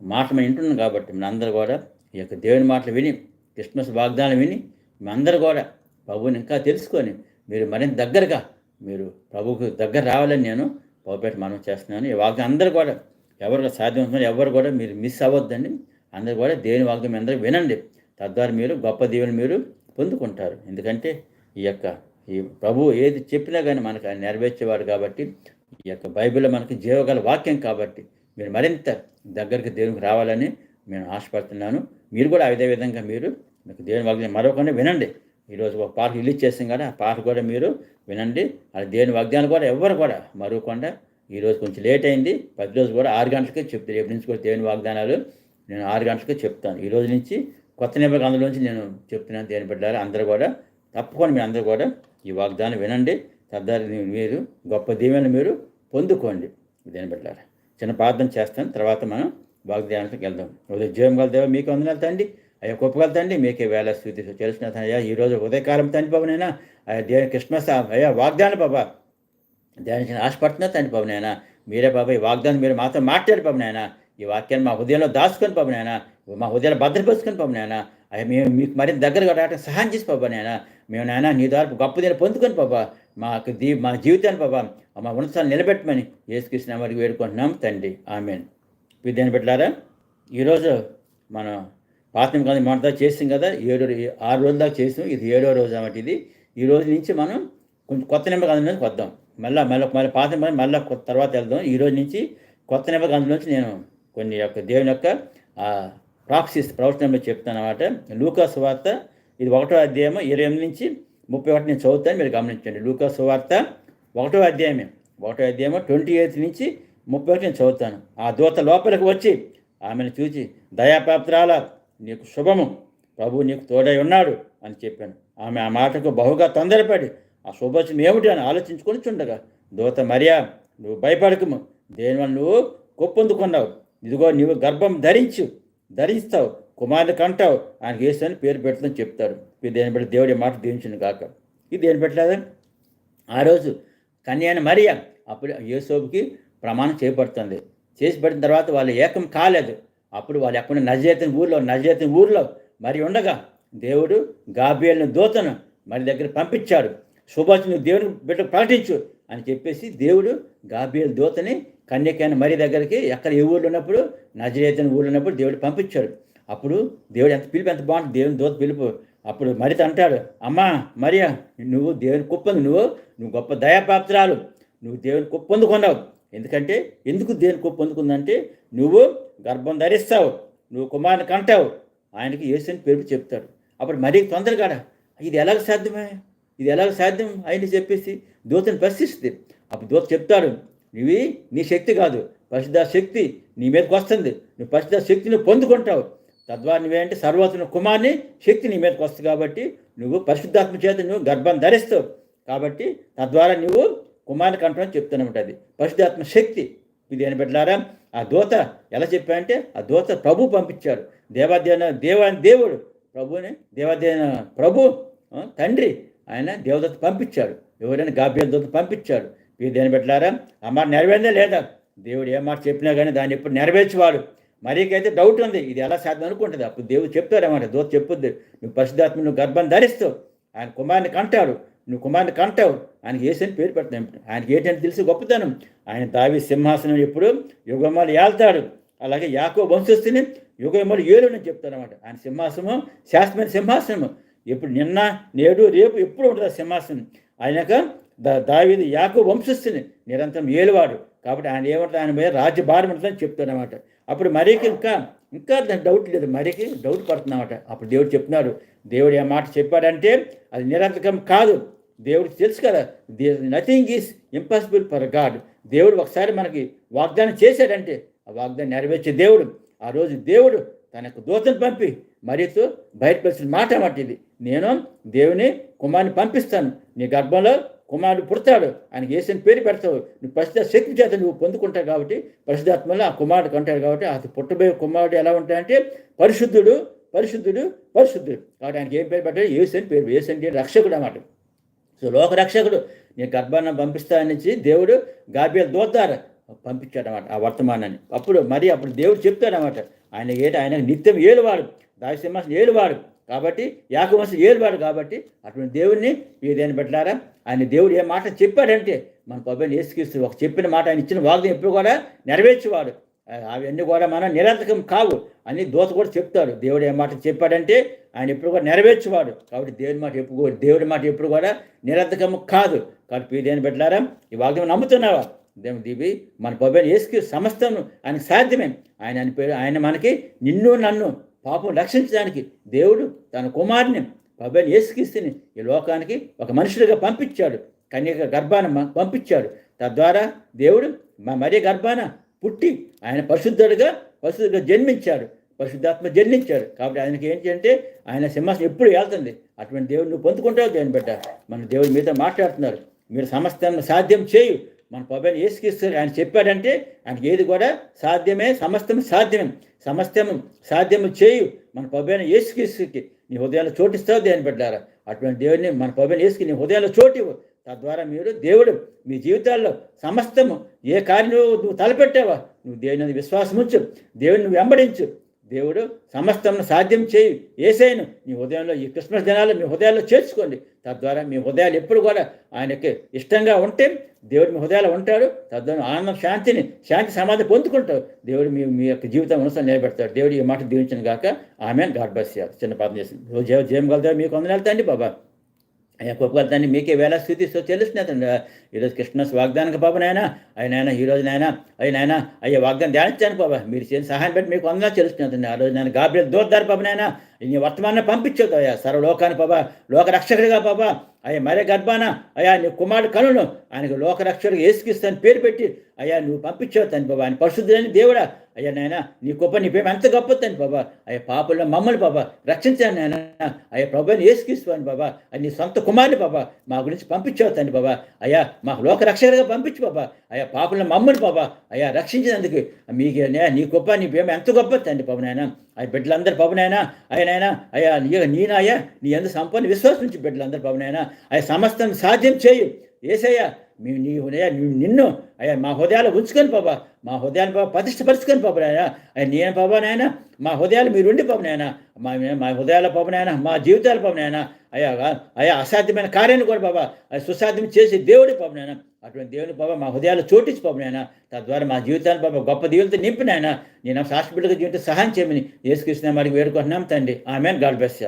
మాట మనం వింటున్నాం కాబట్టి మనందరూ కూడా ఈ యొక్క దేవుని మాటలు విని క్రిస్మస్ వాగ్దానం విని మేమందరూ కూడా ప్రభువుని ఇంకా తెలుసుకొని మీరు మరింత దగ్గరగా మీరు ప్రభువుకు దగ్గర రావాలని నేను ప్రభుపేట మనం చేస్తున్నాను. ఈ వాగ్దానం అందరూ కూడా ఎవరికి సాధ్యమవుతున్నారు ఎవరు కూడా మీరు మిస్ అవ్వద్దండి. అందరూ కూడా దేవుని వాగ్దానం అందరూ వినండి. తద్వారా మీరు గొప్ప దేవుని మీరు పొందుకుంటారు. ఎందుకంటే ఈ యొక్క ఈ ప్రభువు ఏది చెప్పినా కానీ మనకు ఆయన నెరవేర్చేవాడు కాబట్టి ఈ యొక్క బైబిల్లో మనకి జీవగల వాక్యం కాబట్టి మీరు మరింత దగ్గరికి దేవునికి రావాలని నేను ఆశపడుతున్నాను. మీరు కూడా అదే విధంగా మీరు మీకు దేవుని వాగ్దానం మరొకనే వినండి. ఈరోజు ఒక పాట రిలీజ్ చేస్తాం కదా ఆ పాట కూడా మీరు వినండి. అది దేవుని వాగ్దానం కూడా ఎవరు కూడా మరవకుండా ఈరోజు కొంచెం లేట్ అయింది. పది రోజు కూడా ఆరు గంటలకే చెప్తాను రేపు నుంచి కూడా దేవుని వాగ్దానాలు నేను ఆరు గంటలకే చెప్తాను. ఈ రోజు నుంచి కొత్త నిబంధన అందులోంచి నేను చెప్తున్నాను దేని బిడ్డారు అందరూ కూడా తప్పకుండా మీరు అందరూ కూడా ఈ వాగ్దానం వినండి. తద్వారా మీరు గొప్ప దీవెన మీరు పొందుకోండి. దేని బిడ్డారు చిన్న ప్రార్థన చేస్తాను తర్వాత మనం వాగ్దానానికి వెళ్దాం. ఉదయం కలుద్దాం మీకు వందనాలు తండి అయ్యా గొప్పగల తండ్రి మీకే వేళ స్థుతి చేసిన అయ్యా ఈరోజు ఉదయకాలం తండ్రి బాబునైనా అయ్యా దేవ క్రిస్మస్ అయ్యా వాగ్దాన బాబా. ధ్యానించిన ఆశపడుతున్నా తండ్రి బాబు నాయన. మీరే బాబా ఈ వాగ్దానం మీరు మాతో మాట్లాడి బాబు నాయన. ఈ వాక్యాన్ని మా హృదయంలో దాచుకొని బాబు నాయన. మా హృదయాలు భద్రపరుచుకొని బాబు నాయన. అయ్యా మేము మీకు మరింత దగ్గరగా రావడానికి సహాయం చేసి బాబా నాయన. మేము నాయన నీ ద్వారా గొప్ప దీన్ని పొందుకొని బాబా మాకు దీ మా జీవితాన్ని బాబా మా ఉన్నతాన్ని నిలబెట్టమని ఏసుకృష్ణ వారికి వేడుకుంటున్నాం తండ్రి. ఆమెన్. విద్యాన్ని పెట్టారా ఈరోజు మనం పాతం కాదు మొదట చేసాం కదా ఏడు ఆరు రోజుల దాకా చేసాం. ఇది ఏడో రోజు అన్నమాట ఇది. ఈ రోజు నుంచి మనం కొంచెం కొత్త నిబంధన నుంచి వద్దాం మళ్ళీ మళ్ళీ మళ్ళీ పాత నిబంధన మళ్ళీ కొత్త తర్వాత వెళ్దాం. ఈ రోజు నుంచి కొత్త నిబంధన నుంచి నేను కొన్ని యొక్క దేవుని యొక్క ప్రాక్సిస్ ప్రవచనంలో చెప్తాను అనమాట లూకాస్ వార్త ఇది ఒకటో అధ్యాయము ఇరవై ఎనిమిది నుంచి ముప్పై ఒకటి నేను చదువుతాను మీరు గమనించండి. లూకాస్ వార్త ఒకటో అధ్యాయమే. ఒకటో అధ్యాయము ట్వంటీ ఎయిత్ నుంచి ముప్పై ఒకటి నేను చదువుతాను. ఆ దూత లోపలికి వచ్చి ఆమెను చూచి దయాపాత్రాల నీకు శుభము. ప్రభు నీకు తోడై ఉన్నాడు అని చెప్పాను. ఆమె ఆ మాటకు బహుగా తొందరపడి ఆ శుభోచనం ఏమిటి? అని ఆలోచించుకొని చుండగా దూత మరియా నువ్వు భయపడకము. దేనివల్ల నువ్వు కొప్పొందుకున్నావు? ఇదిగో నీవు గర్భం ధరించు ధరిస్తావు. కుమారుని కంటావు. యేసు అని పేరు పెడుతుందని చెప్తారు. ఇది దేని బట్టి దేవుడి మాట దీవించిన కాక ఇది దేని పెట్టలేదా ఆ రోజు కన్యాన మరియ అప్పుడు యేసోబుకి ప్రమాణం చేయబడుతుంది చేసి పడిన తర్వాత వాళ్ళు ఏకం కాలేదు. అప్పుడు వాళ్ళు ఎక్కడ నజరేతని ఊర్లో నజరేతని ఊర్లో మరి ఉండగా దేవుడు గాబియల్ని దూతను మరి దగ్గర పంపించాడు. శుభాష్ దేవుని బిడ్డ ప్రకటించు అని చెప్పేసి దేవుడు గాబియల్ దూతని కన్యకైన మరి దగ్గరికి ఎక్కడ ఏ ఊళ్ళో ఉన్నప్పుడు నజరేతని ఊళ్ళో ఉన్నప్పుడు దేవుడు పంపించాడు. అప్పుడు దేవుడు ఎంత పిలుపు ఎంత బాగుంటుంది దేవుని దూత పిలుపు. అప్పుడు మరిత అంటాడు అమ్మా మరియా నువ్వు దేవుని కుప్పంది నువ్వు నువ్వు గొప్ప దయాప్రాప్తురాలు నువ్వు దేవుని కుప్పొందుకున్నావు ఎందుకంటే ఎందుకు దేవుని కుప్ప పొందుకుందంటే నువ్వు గర్భం ధరిస్తావు నువ్వు కుమారుని కంటావు. ఆయనకి యేసుని పేరు చెప్తాడు. అప్పుడు మరీ తొందరగా ఇది ఎలాగ సాధ్యమే? ఇది ఎలాగ సాధ్యం? అయింది చెప్పేసి దూతను ప్రశ్నిస్తుంది. అప్పుడు దూత చెప్తాడు నువ్వు నీ శక్తి కాదు పరిశుద్ధ శక్తి నీ మీదకి వస్తుంది. నువ్వు పరిశుద్ధ శక్తిని పొందుకుంటావు. తద్వారా నువ్వేంటే సర్వోత్తమ కుమార్ని శక్తి నీ మీదకి వస్తుంది కాబట్టి నువ్వు పరిశుద్ధాత్మ చేత నువ్వు గర్భం ధరిస్తావు కాబట్టి తద్వారా నువ్వు కుమారుని కంటామని చెప్తూనే ఉంటుంది. పరిశుద్ధాత్మ శక్తి. ఇది అని పెట్టారా ఆ దూత ఎలా చెప్పారంటే ఆ దూత ప్రభు పంపించాడు. దేవాధ్యన దేవా దేవుడు ప్రభుని దేవాధ్యన ప్రభు తండ్రి ఆయన దేవదత్త పంపించాడు. ఎవరైనా గాభ్య దూత పంపించాడు. ఇది దేని పెట్టారా ఆ మాట నెరవేరిందా లేదా? దేవుడు ఏ మాట చెప్పినా కానీ దాన్ని ఎప్పుడు నెరవేర్చేవాడు. మరీకైతే డౌట్ ఉంది. ఇది ఎలా సాధ్యం అనుకుంటుంది. అప్పుడు దేవుడు చెప్తారన్నమాట దోత చెప్పుద్ది. నువ్వు పరిశుద్ధాత్మ నువ్వు గర్భం ధరిస్తావు ఆయన కుమారుని కంటాడు నువ్వు కుమారుని కంటావు. ఆయన ఏసని పేరు పెడతాం ఆయనకి ఏంటంటే తెలిసి గొప్పతనం. ఆయన దావి సింహాసనం ఎప్పుడు యుగమాలు ఏళ్తాడు. అలాగే యాకో వంశస్థిని యుగమాలు ఏలునని చెప్తారన్నమాట ఆయన సింహాసనం శాశ్వతమైన సింహాసనము. ఎప్పుడు నిన్న నేడు రేపు ఎప్పుడు ఉంటుంది ఆ సింహాసనం. ఆయనక దావిది యాకో వంశస్థిని నిరంతరం ఏలువాడు. కాబట్టి ఆయన ఏమంటారు ఆయన మీద రాజ్య భారం ఉంటుందని చెప్తాడనమాట అప్పుడు మరీకి ఇంకా ఇంకా దాని డౌట్ లేదు. మరీకి డౌట్ పడుతుందన్నమాట. అప్పుడు దేవుడు చెప్తున్నాడు దేవుడు ఏ మాట చెప్పాడంటే అది నిరంతరం కాదు. దేవుడికి తెలుసు కదా nothing is impossible for God దేవుడు ఒకసారి మనకి వాగ్దానం చేశాడంటే ఆ వాగ్దానం నెరవేర్చే దేవుడు. ఆ రోజు దేవుడు తన యొక్క దూతను పంపి మరీతో బయటపరిచిన మాట మాట ఇది. నేను దేవుని కుమారుని పంపిస్తాను. నీ గర్భంలో కుమారుడు పుడతాడు. ఆయన వేసిన పేరు పెడతావు. నువ్వు పరిశుద్ధ శక్తి చేత నువ్వు పొందుకుంటావు కాబట్టి పరిశుద్ధాత్మలో ఆ కుమారుడు అంటాడు కాబట్టి అది పుట్టబోయే కుమారుడు ఎలా ఉంటాడంటే పరిశుద్ధుడు పరిశుద్ధుడు పరిశుద్ధుడు. కాబట్టి ఆయనకి ఏం పేరు పెట్టాడు? ఏసు అని పేరు ఏసంటే రక్షకుడు అన్నమాట. సో లోక రక్షకుడు. నీ గర్భాన్ని పంపిస్తానని దేవుడు గాబియల్ దోతారు పంపించాడు అనమాట ఆ వర్తమానాన్ని. అప్పుడు మరి అప్పుడు దేవుడు చెప్తాడనమాట ఆయన ఏంటి ఆయన నిత్యం ఏలువాడు. దావిసింహాసం ఏలువాడు. కాబట్టి యాకవంశం ఏలువాడు కాబట్టి అటువంటి దేవుడిని ఏదైనా పెట్టారా? ఆయన దేవుడు ఏ మాట చెప్పాడంటే మన ప్రభుత్వం ఏసుక్రీస్తు ఒక చెప్పిన మాట ఆయన ఇచ్చిన వాగ్దానం ఎప్పుడు కూడా నెరవేర్చేవాడు. అవన్నీ కూడా మనం నిరంతకం కావు అని దోత కూడా చెప్తాడు. దేవుడు ఏ మాట చెప్పాడంటే ఆయన ఎప్పుడు కూడా నెరవేర్చేవాడు. కాబట్టి దేవుడి మాట ఎప్పుడు దేవుడి మాట ఎప్పుడు కూడా నిరంతకం కాదు. కాబట్టి దేని పెట్టారా ఈ వాగ్దానం నమ్ముతున్నావా? దేవుని మన ప్రభుత్వం ఏసుకి సమస్తం ఆయనకు సాధ్యమే. ఆయన అని పేరు ఆయన మనకి నిన్ను నన్ను పాపం రక్షించడానికి దేవుడు తన కుమారుని పబ్బని ఏసుకిస్తుని ఈ లోకానికి ఒక మనుషుడిగా పంపించాడు. కన్యక గర్భాన పంపించాడు. తద్వారా దేవుడు మా మరీ గర్భాన పుట్టి ఆయన పరిశుద్ధుడుగా పరిశుద్ధుడుగా జన్మించాడు. పరిశుద్ధాత్మ జన్మించాడు. కాబట్టి ఆయనకి ఏంటి అంటే ఆయన సింహాసనం ఎప్పుడు వెళ్తుంది. అటువంటి దేవుడు నువ్వు పొందుకుంటావు దేవుని బిడ్డ. మన దేవుడు మీతో మాట్లాడుతున్నారు. మీరు సమస్తాన్ని సాధ్యం చేయు. మన పబ్బని ఏసుకిస్తారు ఆయన చెప్పాడంటే ఆయనకి ఏది కూడా సాధ్యమే సమస్తం సాధ్యమే. సమస్తం సాధ్యము చేయు మన పబ్బని ఏసుకిస్తుకి నీ హృదయాల్లో చోటిస్తావు దేని పెట్టారా అటువంటి దేవుడిని మన పబ్బని ఏసుకి నీ హృదయాల్లో చోటివ్వు తద్వారా మీరు దేవుడు మీ జీవితాల్లో సమస్తము ఏ కార్యం నువ్వు తలపెట్టావా నువ్వు దేవుని విశ్వాసం ఉంచు దేవుని నువ్వు వెంబడించు. దేవుడు సమస్తం సాధ్యం చేయి. ఏసైను మీ హృదయంలో ఈ క్రిస్మస్ దినాలు మీ హృదయాల్లో చేర్చుకోండి. తద్వారా మీ హృదయాలు ఎప్పుడు కూడా ఆయనకి ఇష్టంగా ఉంటే దేవుడు మీ హృదయాలు ఉంటాడు. తద్వారా ఆనందం శాంతిని శాంతి సమాధి పొందుకుంటారు. దేవుడు మీ మీ యొక్క జీవితం అనుసరి నిలబెడతాడు. దేవుడు ఈ మాట దీవించిన గాక. ఆమె గాడ్ బస్ చిన్న పాపం చేసింది జయం చేయగలుగుతారు మీకు వందనాలు బాబా. అయ్యా గొప్ప దాన్ని మీకే వేళ స్థుతిస్తూ తెలుస్తుంది అతను. ఈరోజు కృష్ణస్ వాగ్దానికి బాబు నాయన ఆయన ఆయన ఈ రోజు నాయన అయ్యి నాయన అయ్యే వాగ్దానం ధ్యానించాను బాబా. మీరు చేసిన సహాయం పెట్టి మీకు వందనా తెలుస్తున్నదండి ఆ రోజు నేను గాబ్రియల్ దూరదారు పాప నాయన. నీ వర్తమానం పంపించదు అయ్యా. సర్వలోకాన్ని పాప లోక రక్షకుడిగా అయ్యా మరే గర్భాన అయ్యా నీ కుమారుడు కనులు ఆయనకు లోకరక్షకుడిగా ఏసుకిస్తాను పేరు పెట్టి అయ్యా నువ్వు పంపించావు తను బాబా. ఆయన పరిశుద్ధులని దేవుడా. అయ్యా నాయన నీ గొప్ప నీ ప్రేమ ఎంత గొప్ప తను బాబా. అయ్యా పాపల్లో మమ్మల్ని బాబా రక్షించాను నాయన. అయ్యా ప్రభుని ఏసుకిస్తాను బాబా అది నీ సొంత కుమారుని బాబా మా గురించి పంపించావు తండ్రి బాబా. అయ్యా మాకు లోక రక్షకుడిగా పంపించు బాబా. అయ్యా పాపల్లో మమ్మల్ని బాబా అయ్యా రక్షించినందుకు మీకు నీ గొప్ప నీ ప్రేమ ఎంత గొప్ప తండ్రి బాబు నాయన. అయ్యా బిడ్డలందరూ బాబునైనా అయ్యనైనా అయ్యా నీ నీనాయా నీ ఎందు సంపూర్ణ విశ్వాసం నుంచి బిడ్డలందరూ బాబునైనా అయ్యా సమస్తం సాధ్యం చేయు. ఏసయ్యా మేము నీ హృదయ నిన్ను అయ్యా మా హృదయాలు ఉంచుకొని బాబా మా హృదయాన్ని బాబా ప్రతిష్టపరుచుకొని బాబు నాయన. అయ్యా నేను పాప నాయన మా హృదయాలు మీరుండి ఉండి నాయన. మా మా హృదయాల బాబు నాయన మా జీవితాల బాబు నాయన. అయ్యా అయ్యా అసాధ్యమైన కార్యాన్ని కూడా బాబా సుసాధ్యం చేసి దేవుడి బాబు నాయన. అటువంటి దేవుని బాబా మా హృదయాలు చోటించి బాబు నాయన. తద్వారా మా జీవితాన్ని బాబా గొప్ప దీవులతో నింపినాయన నేను సాక్షి జీవితం సహాయం చేయమని ఏసుకృష్ణ మరి వేడుకుంటున్నాం తండ్రి. ఆమె గాడ్ బెస్ట్